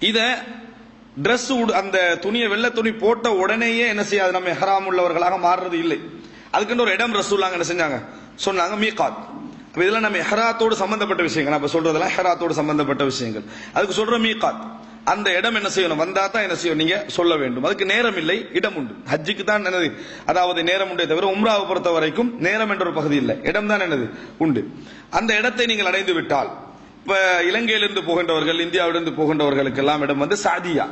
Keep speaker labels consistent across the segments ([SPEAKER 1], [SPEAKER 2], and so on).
[SPEAKER 1] இத Dress அந்த துணியை வெள்ளை துணி போட்ட உடனேயே என்ன செய்யாது? நம்ம ஹராம் உள்ளவர்களாக மாறுறது இல்லை. அதுக்குன்னு ஒரு இடம் ரசூல்லாங்க என்ன செஞ்சாங்க? சொன்னாங்க மீகாத். அப்ப இதெல்லாம் நம்ம ஹெராத்தோடு சம்பந்தப்பட்ட விஷயங்கள். நம்ம சொல்றதெல்லாம் ஹெராத்தோடு சம்பந்தப்பட்ட விஷயங்கள். அதுக்கு சொல்ற மீகாத். அந்த இடம் என்ன செய்யணும்? வந்தா தான் என்ன செய்யணும்? நீங்க சொல்ல வேண்டும். அதுக்கு நேரம் இல்லை இடம் உண்டு. ஹஜ்ஜுக்கு தான் என்னது? அதாவது நேரம் உண்டே தவிர உம்ராவை பொறுத்த வரைக்கும் நேரம் என்ற ஒரு பகுதி இல்லை. இடம் தான் என்னது? உண்டு. அந்த இடத்தை நீங்கள் அடைந்து விட்டால் இப்போ இலங்கையிலிருந்து போகின்றவர்கள் இந்தியாவிலிருந்து போகின்றவர்களுக்கு எல்லாம் இடம் வந்து சாதியா.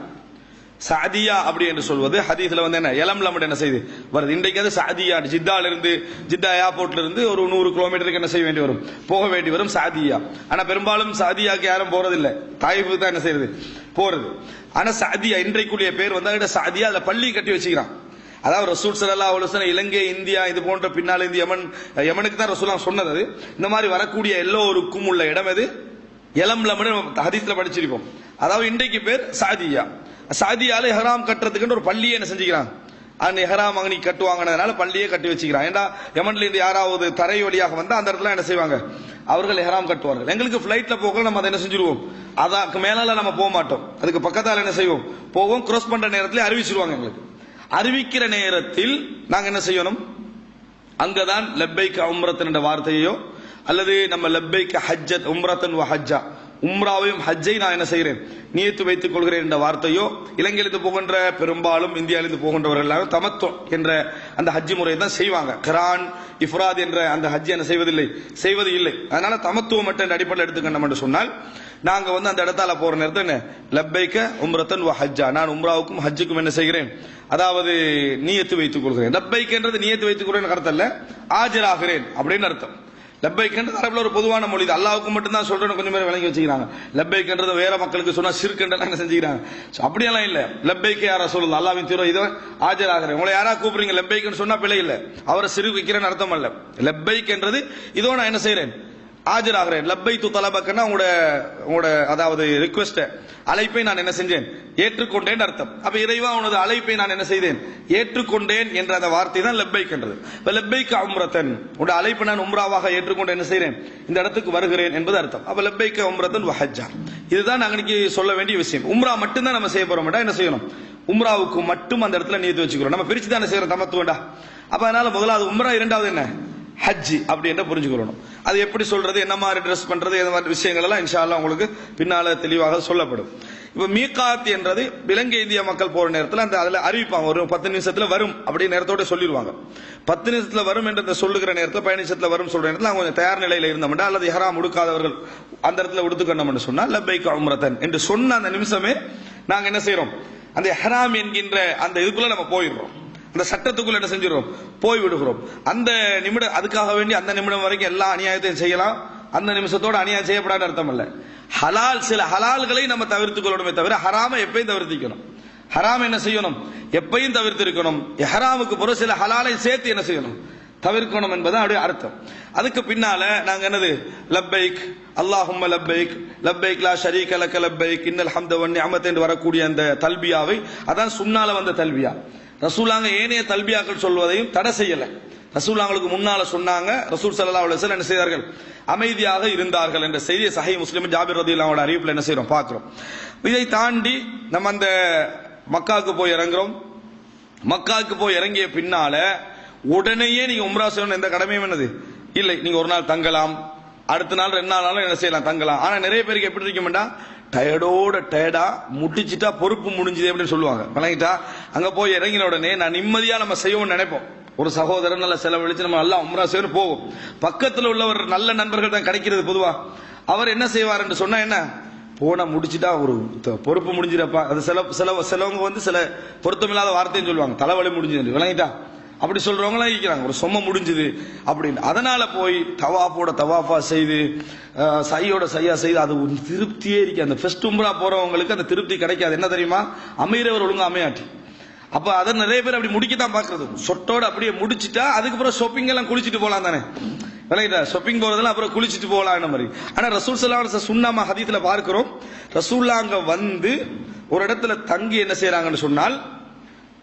[SPEAKER 1] சாதியா அப்படி என்று சொல்வது ஹதீஸ்ல வந்து என்ன எலம்லம் என்ன செய்து வருது இன்றைக்கு அது சாதியா ஜித்தால இருந்து ஜித்தா ஏர்போர்ட்ல இருந்து ஒரு நூறு கிலோமீட்டருக்கு என்ன செய்ய வேண்டி வரும்? போக வேண்டி வரும் சாதியா. ஆனா பெரும்பாலும் சாதியாக்கு யாரும் போறதில்லை. தாய்ப்பு தான் என்ன செய்யுது போறது. ஆனா சாதியா இன்றைக்குரிய பேர் வந்து அதுகிட்ட சாதியா அதுல பள்ளி கட்டி வச்சுக்கிறான். அதாவது ரசூல் சல்லா அலுவலம் இலங்கை இந்தியா இது போன்ற பின்னால் இந்த யமன் யமனுக்கு தான் ரசூலாம் சொன்னது இந்த மாதிரி வரக்கூடிய எல்லோருக்கும் உள்ள இடம் எது? எலம் லெமனு நம்ம ஹதீஸ்ல படிச்சிருப்போம் அதாவது இன்றைக்கு பேர் சாதியா. சாதியால எஹராம் கட்டுறதுக்குன்னு ஒரு பள்ளியை என்ன செஞ்சுக்கிறான்? அந்த எஹராம் அங்கனி கட்டுவாங்கனதுனால பள்ளியே கட்டி வச்சுக்கிறான். ஏண்டா யமன்ல இருந்து யாராவது தரை வழியாக வந்தா அந்த இடத்துல என்ன செய்வாங்க? அவர்கள் எஹராம் கட்டுவார்கள். எங்களுக்கு பிளைட்ல போக நம்ம அதை என்ன செஞ்சிருவோம்? அதாக்கு மேலால நம்ம போக மாட்டோம். அதுக்கு பக்கத்தால் என்ன செய்வோம்? போவோம் கிராஸ் பண்ற நேரத்தில் அறிவிச்சிருவாங்க எங்களுக்கு. அறிவிக்கிற நேரத்தில் நாங்க என்ன செய்யணும்? அங்கதான் லெப்பைக்கு அம்ரத்தின் வார்த்தையோ அல்லது நம்ம லப்பைக்கு ஹஜ்ஜத் உம்ரத்தன் வ ஹஜ்ஜா. உம்ராவையும் ஹஜ்ஜை நான் என்ன செய்கிறேன்? நியத்து வைத்துக் கொள்கிறேன் என்ற வார்த்தையோ இலங்கையிலிருந்து போகின்ற பெரும்பாலும் இந்தியாவிலிருந்து போகின்றவர்கள் எல்லாரும் தமத்துவம் என்ற அந்த ஹஜ்ஜி முறையை தான் செய்வாங்க. கிரான் இஃப்ராத் என்ற அந்த ஹஜ்ஜி என்ன செய்வதில்லை? செய்வது இல்லை. அதனால தமத்துவம் மட்டும் என்ற அடிப்படையில் எடுத்துக்கணும் என்று சொன்னால் நாங்க வந்து அந்த இடத்தால போற நேரத்தில் என்ன? லப்பைக்க உம்ரத்தன் வ ஹஜ்ஜா. நான் உம்ராவுக்கும் ஹஜ்ஜுக்கும் என்ன செய்கிறேன்? அதாவது நியத்து வைத்துக் கொள்கிறேன். லப்பைக்கன்றது நியத்து வைத்துக் கொள்கிறேன் அர்த்தம் இல்ல ஆஜராகிறேன் அப்படின்னு அர்த்தம். லப்பைக்கன்றது அரபில் ஒரு பொதுவான மொழி இது. அல்லாவுக்கு மட்டும் தான் சொல்றேன்னு கொஞ்சம் பேர் விளங்கி வச்சுக்கிறாங்க. லப்பைக்கன்றது வேற மக்களுக்கு சொன்னா சிறுக்கன்றலாம் என்ன செஞ்சுக்கிறாங்க? அப்படியெல்லாம் இல்ல. லப்பைக்கு யாரா சொல்லுது அல்லாவின் தீரோ இதை ஆஜராகிறேன் உங்களை யாரா கூப்பிடுறீங்க? லப்பைக்குன்னு சொன்னா பிழை இல்ல. அவரை சிறு வைக்கிறேன்னு அர்த்தம் அல்ல லப்பைக்ன்றது இதோ நான் என்ன செய்யறேன் ஆஜராகிறேன். லப்பை து தலபக்கன்னா உங்களோட உங்களோட அதாவது ரிக்வெஸ்ட அழைப்பை நான் என்ன செஞ்சேன்? ஏற்றுக்கொண்டேன் அர்த்தம். அப்ப இறைவா உனது அழைப்பை நான் என்ன செய்தேன்? ஏற்றுக்கொண்டேன் என்ற அந்த வார்த்தை தான் லெப்பைக் என்றது இப்ப லெப்பைக்கு அம்ரத்தன் உடைய அழைப்பை நான் உம்ராவாக ஏற்றுக்கொண்டு என்ன செய்கிறேன் இந்த இடத்துக்கு வருகிறேன் என்பது அர்த்தம். அப்ப லெப்பைக்கு உம்ரத்தன் வஹஜ்ஜா. இதுதான் நாங்க இன்னைக்கு சொல்ல வேண்டிய விஷயம். உம்ரா மட்டும்தான் நம்ம செய்ய போறோம். என்ன செய்யணும்? உம்ராவுக்கு மட்டும் அந்த இடத்துல நீதி வச்சுக்கிறோம். நம்ம பிரிச்சு தான் என்ன செய்யறோம் தமத்துவண்டா? அப்ப அதனால முதலாவது உம்ரா இரண்டாவது என்ன? ஹஜ்ஜி அப்படி என்று புரிஞ்சுக்கிறணும் அது எப்படி சொல்றது என்ன மாதிரி ட்ரெஸ் பண்றது இந்த மாதிரி விஷயங்கள் எல்லாம் இன்ஷால்லாம் உங்களுக்கு பின்னால தெளிவாக சொல்லப்படும். இப்ப மீகாத் என்றது விலங்கு இந்திய மக்கள் போற நேரத்தில் அந்த அதுல அறிவிப்பாங்க. ஒரு பத்து நிமிஷத்துல வரும் அப்படி நேரத்தோட சொல்லிடுவாங்க. பத்து நிமிஷத்துல வரும் என்ற சொல்லுகிற நேரத்தில் பதினஞ்சு நிமிஷத்துல வரும் சொல்ற நேரத்தில் அவங்க கொஞ்சம் தயார் நிலையில இருந்தோம்னா அல்லது ஹராம் உடுக்காதவர்கள் அந்த இடத்துல உடுத்துக்கணும்னு சொன்னா லப்பைக் உம்ரத்தன் என்று சொன்ன அந்த நிமிஷமே நாங்க என்ன செய்யறோம் அந்த ஹராம் என்கின்ற அந்த இதுக்குள்ள நம்ம போயிடுறோம். அந்த சட்டத்துக்குள்ள என்ன செஞ்சிடும் போய் விடுகிறோம். அந்த நிமிடம் அதுக்காக வேண்டி அந்த நிமிடம் வரைக்கும் எல்லா அநியாயத்தையும் செய்யலாம். அந்த நிமிஷத்தோட அநியாயம் செய்யப்படாத அர்த்தம் இல்ல. ஹலால் சில ஹலால்களை நம்ம தவிர்த்து கொள்ளணுமே தவிர ஹராம எப்பயும் தவிர்த்திக்கணும். ஹராம் என்ன செய்யணும்? எப்பையும் தவிர்த்து இருக்கணும் ஹராமுக்கு பிறகு சில ஹலாலை சேர்த்து என்ன செய்யணும்? தவிர்க்கணும் என்பது அப்படியே அர்த்தம். அதுக்கு பின்னால நாங்க என்னது? லப்பைக் அல்லாஹும் லப்பைக் லப்பைக் லா ஷரீக லக்க லப்பைக் இன்னல் ஹம்த வன் என்று வரக்கூடிய அந்த தல்பியாவை அதான் சுன்னால வந்த தல்பியா. ரசூலாங்க ஏனைய தல்பியாக்கள் சொல்வதையும் தடை செய்யல. ரசூலாங்களுக்கு முன்னால சொன்னாங்க ரசூல் சல்லா அலுவலம் என்ன செய்தார்கள்? அமைதியாக இருந்தார்கள் என்ற செய்தியை சஹை முஸ்லிம் ஜாபிர் ரதி இல்லாமோட அறிவிப்பில் என்ன செய்யறோம் பார்க்கிறோம். இதை தாண்டி நம்ம அந்த மக்காவுக்கு போய் இறங்குறோம். மக்காவுக்கு போய் இறங்கிய பின்னால உடனேயே நீங்க உம்ரா செய்யணும் எந்த கடமையும் என்னது? இல்லை நீங்க ஒரு நாள் தங்கலாம் அடுத்த நாள் ரெண்டு நாள் என்ன செய்யலாம் தங்கலாம். ஆனா நிறைய பேருக்கு எப்படி இருக்குமெண்டா டயர்டோட டயர்டா முட்டிச்சிட்டா பொறுப்பு முடிஞ்சது அப்படின்னு சொல்லுவாங்க. வழங்கிட்டா அங்க போய் இறங்கின உடனே நான் நிம்மதியா நம்ம செய்வோம்னு நினைப்போம். ஒரு சகோதரன் நல்ல செலவழிச்சு நம்ம நல்லா உம்ரா செய்யணும் போவோம். பக்கத்துல உள்ளவர் நல்ல நண்பர்கள் தான் கிடைக்கிறது பொதுவா. அவர் என்ன செய்வார் என்று சொன்னா என்ன? போனா முடிச்சுட்டா ஒரு த- பொறுப்பு முடிஞ்சிடப்பா அது சில சில சிலவங்க வந்து சில பொருத்தமில்லாத வார்த்தையும் சொல்லுவாங்க. தலைவலி முடிஞ்சது. விளங்கிட்டா? அப்படி சொல்றவங்களாம் இருக்கிறாங்க ஒரு சொம்ம முடிஞ்சது அப்படின்னு. அதனால போய் தவாப்போட தவாஃபா செய்து சையோட சையா செய்து அது ஒரு திருப்தியே இருக்கு அந்த ஃபெஸ்ட் உம்ரா போறவங்களுக்கு அந்த திருப்தி கிடைக்காது. என்ன தெரியுமா? அமைகிறவர் ஒழுங்கு அமையாட்டி. அப்ப அதை நிறைய பேர் அப்படி முடிக்கத்தான் பாக்குறது சொட்டோட அப்படியே முடிச்சிட்டா அதுக்கப்புறம் ஷாப்பிங் எல்லாம் குளிச்சுட்டு போலாம் தானே. விளங்கிட்டா? ஷாப்பிங் போறதெல்லாம் அப்புறம் குளிச்சுட்டு போலாம் மாதிரி. ஆனா ரசூல் சல்லா சுண்ணாம ஹதீத்துல பார்க்கிறோம். ரசூல்லா அங்க வந்து ஒரு இடத்துல தங்கி என்ன செய்யறாங்கன்னு சொன்னால்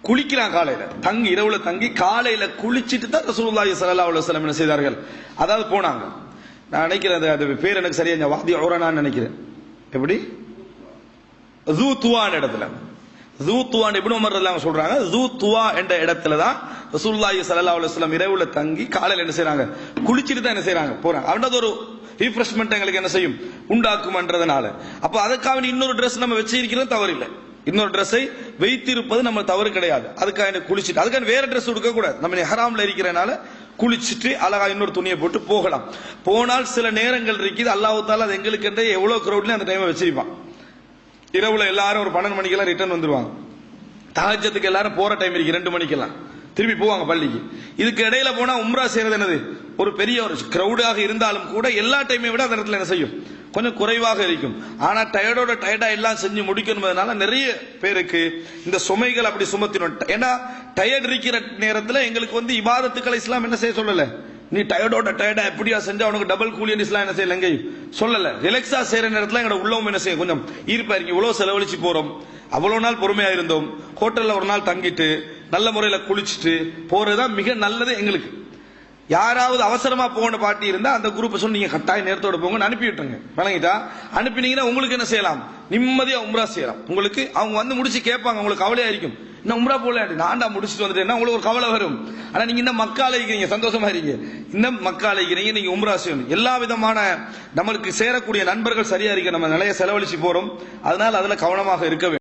[SPEAKER 1] குளிக்கிறான் காலையில. தங்கி இரவுல தங்கி காலையில குளிச்சிட்டு தான் ரசூலுல்லாஹி சல்லா அலைஹி என்ன செய்தார்கள். அதாவது போனாங்க. நான் நினைக்கிறேன் அது அது பேர் எனக்கு சரியா வாதி ஓரனான்னு நினைக்கிறேன். எப்படி? ஜூ துவான் இடத்துல. ஜூ துவான் இப்னு உமர் ரலியல்லாஹு சொல்றாங்க ஜூ என்ற இடத்துல தான் ரசூலுல்லாஹி ஸல்லல்லாஹு அலைஹி இரவுல தங்கி காலையில் என்ன செய்யறாங்க குளிச்சுட்டு தான் என்ன செய்யறாங்க போறாங்க. அவனது ஒரு ரீஃப்ரெஷ்மெண்ட் எங்களுக்கு என்ன செய்யும்? உண்டாக்குமன்றதுனால. அப்ப அதுக்காக இன்னொரு ட்ரெஸ் நம்ம வச்சிருக்கிறது தவறில்லை. இன்னொரு ட்ரெஸ்ஸை வைத்திருப்பது நம்ம தவறு கிடையாது. அதுக்காக எனக்கு குளிச்சுட்டு அதுக்காக வேற ட்ரெஸ் கொடுக்க கூடாது. நம்ம ஹராம்ல இருக்கிறனால குளிச்சுட்டு அழகா இன்னொரு துணியை போட்டு போகலாம். போனால் சில நேரங்கள் இருக்குது அல்லாஹ் தாலா அது எங்களுக்கு எவ்வளவு கிரௌட்ல அந்த டைமை வச்சிருப்பான். இரவுல எல்லாரும் ஒரு பன்னெண்டு மணிக்கெல்லாம் ரிட்டர்ன் வந்துருவாங்க. தஹஜத்துக்கு எல்லாரும் போற டைம் இருக்கு ரெண்டு மணிக்கெல்லாம். திரும்பி போவாங்க பள்ளிக்கு. இதுக்கு இடையில போனா உம்ரா செய்யறது என்னது? ஒரு பெரிய ஒரு கிரௌடாக இருந்தாலும் கூட எல்லா டைமை விட அந்த இடத்துல என்ன செய்யும்? கொஞ்சம் குறைவாக இருக்கும். ஆனா டயர்டோட டயர்டா எல்லாம் செஞ்சு முடிக்கணும்னால நிறைய பேருக்கு இந்த சுமைகள் அப்படி சுமத்தினோம். ஏன்னா டயர்ட் இருக்கிற நேரத்துல எங்களுக்கு வந்து இபாதத்துக்களை இஸ்லாம் என்ன செய்ய சொல்லலை? நீ டயர்டோட டயர்டா எப்படியா செஞ்சா உனக்கு டபுள் கூலி இஸ்லாம் என்ன செய்யல எங்கேயும் சொல்லல. ரிலாக்ஸா செய்யற நேரத்துல எங்களோட உள்ளவும் என்ன செய்யும்? கொஞ்சம் ஈர்ப்பா இருக்கு. இவ்வளவு செலவழிச்சு போறோம். அவ்வளவு நாள் பொறுமையா இருந்தோம். ஹோட்டல்ல ஒரு நாள் தங்கிட்டு நல்ல முறையில குளிச்சுட்டு போறதுதான் மிக நல்லது எங்களுக்கு. யாராவது அவசரமா போன பாட்டி இருந்தா அந்த குரூப்பை சொல்லி நீங்க கட்டாய நேரத்தோட போங்க. அனுப்பி விட்டுருங்க. விளங்கிட்டா? அனுப்பினீங்கன்னா உங்களுக்கு என்ன செய்யலாம்? நிம்மதியா உம்ரா செய்யலாம். உங்களுக்கு அவங்க வந்து முடிச்சு கேட்பாங்க. உங்களுக்கு கவலையா இருக்கும். இன்னும் உம்ரா போல? நான்டா முடிச்சுட்டு வந்துட்டேன்னா உங்களுக்கு ஒரு கவலை வரும். ஆனா நீங்க இன்னும் மக்கா அழைக்கிறீங்க. சந்தோஷமா இருக்கீங்க இன்னும் மக்கா அழைக்கிறீங்க. நீங்க உம்ரா செய்யணும். எல்லா விதமான நம்மளுக்கு சேரக்கூடிய நண்பர்கள் சரியா இருக்க நம்ம நிலைய செலவழிச்சு போறோம். அதனால அதுல கவனமாக இருக்க வேண்டும்